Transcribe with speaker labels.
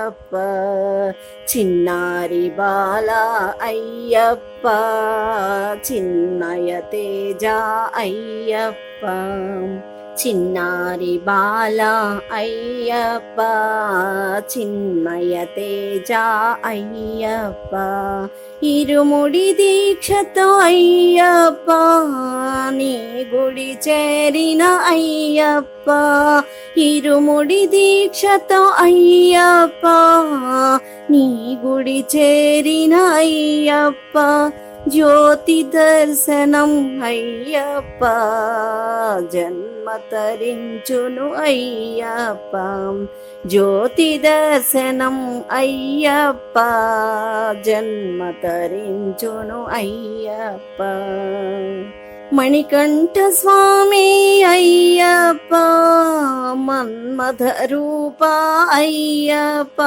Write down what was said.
Speaker 1: అయ్యప్ప చిన్నారి బాల అయ్యప్ప చిన్నయ తేజ అయ్యప్ప చిన్నారి బాల అయ్యప్ప చిన్మయ తేజ అయ్యప్ప ఇరుముడి దీక్షతో అయ్యప్ప నీ గుడి చేరిన అయ్యప్ప ఇరుముడి దీక్షతో అయ్యప్ప నీ గుడి చేరిన అయ్యప్ప జ్యోతి దర్శనం అయ్యప్ప జన్మ తరించును అయ్యప్ప జ్యోతి దర్శనం అయ్యప్ప జన్మ తరించును అయ్యప్ప మణికంఠ స్వామి అయ్యప్ప మన్మథ రూప అయ్యప్ప.